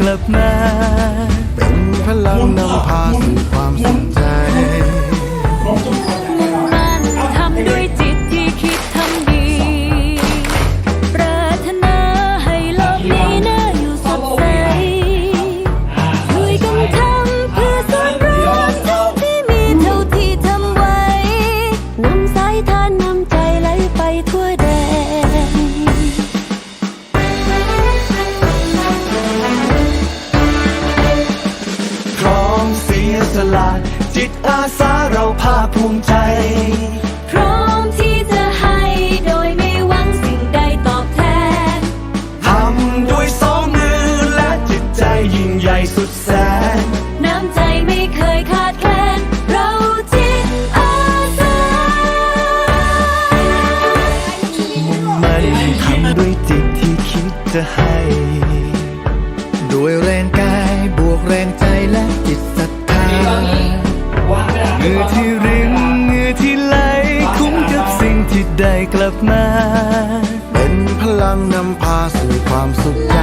กลับมาเป็นพลังนำพา จิตอาสาเราภาคภูมิใจ พร้อมที่จะให้โดยไม่หวังสิ่งใดตอบแทน ทำด้วยสองมือและจิตใจยิ่งใหญ่สุดแสน น้ำใจไม่เคยขาดแคลน เราจิตอาสา มันทำด้วยจิตที่คิดจะให้ ที่ไหลคุ้มกับสิ่งที่ได้กลับมา เป็นพลังนำพาสู่ความสุข